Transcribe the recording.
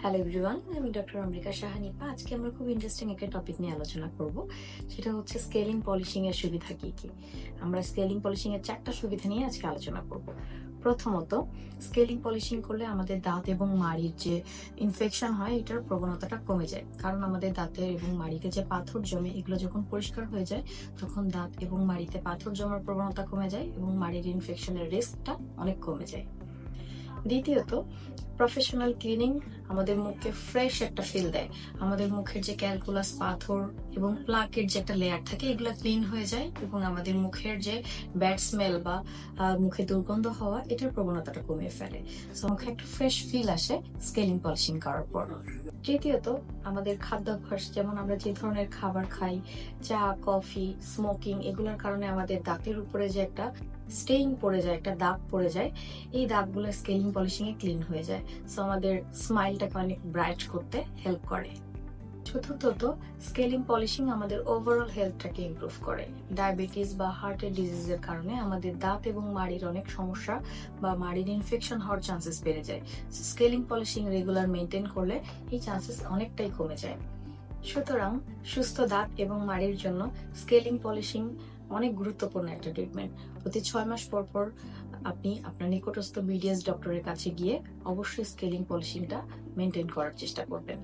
Hello everyone আমি doctor অমৃকা সাহানিপা আজকে আমরা খুব ইন্টারেস্টিং একটা টপিক নিয়ে আলোচনা করব। সেটা হচ্ছে স্কেলিং পলিশিং এর সুবিধা কি কি? আমরা স্কেলিং পলিশিং এর চারটা সুবিধা নিয়ে আজকে আলোচনা করব। প্রথমত স্কেলিং পলিশিং করলে আমাদের দাঁত এবং মাড়ির যে ইনফেকশন হয়, এটার প্রবণতাটা কমে যায়। কারণ আমাদের দাঁতের এবং মাড়িতে যে পাথর জমে, এগুলো যখন পরিষ্কার হয়ে যায়, তখন দাঁত এবং মাড়িতে পাথর জমার প্রবণতা কমে যায় এবং মাড়ির ইনফেকশনের রিস্কটা অনেক কমে যায়। দ্বিতীয়ত প্রফেশনাল ক্লিনিং আমাদের মুখকে ফ্রেশ একটা ফিল দেয়। আমাদের মুখের যে ক্যালকুলাস পাথর এবং প্লাকের যে একটা লেয়ার থাকে, এগুলো ক্লিন হয়ে যায় এবং আমাদের মুখের যে ব্যাড স্মেল বা মুখে দুর্গন্ধ হওয়া, এটার প্রবণতাটা কমিয়ে ফেলে। সো মুখে একটা ফ্রেশ ফিল আসে স্কেলিং পলিশিং করার পর। তৃতীয়ত, আমাদের খাদ্যাভ্যাস, যেমন আমরা যে ধরনের খাবার খাই, চা, কফি স্মোকিং এগুলোর কারণে আমাদের দাঁতের উপরে যে একটা স্টেইন পড়ে যায়, একটা দাগ পড়ে যায়, এই দাগগুলো স্কেলিং পলিশিংয়ে ক্লিন হয়ে যায়। সো আমাদের স্মাইলটাকে অনেক ব্রাইট করতে হেল্প করে। চতুর্থত, স্কেলিং পলিশিং আমাদের ওভারঅল হেলথটাকে ইমপ্রুভ করে। ডায়াবেটিস বা হার্টের ডিজিজের কারণে আমাদের দাঁত এবং মাড়ির অনেক সমস্যা বা মাড়ির ইনফেকশন হওয়ার চান্সেস বেড়ে যায়। স্কেলিং পলিশিং রেগুলার মেনটেন করলে এই চান্সেস অনেকটাই কমে যায়। সুতরাং সুস্থ দাঁত এবং মাড়ির জন্য স্কেলিং পলিশিং অনেক গুরুত্বপূর্ণ একটা ট্রিটমেন্ট প্রতি ছয় মাস পর পর আপনি আপনার নিকটস্থ বিডিএস ডক্টরের কাছে গিয়ে অবশ্যই স্কেলিং পলিশিংটা মেনটেন করার চেষ্টা করবেন।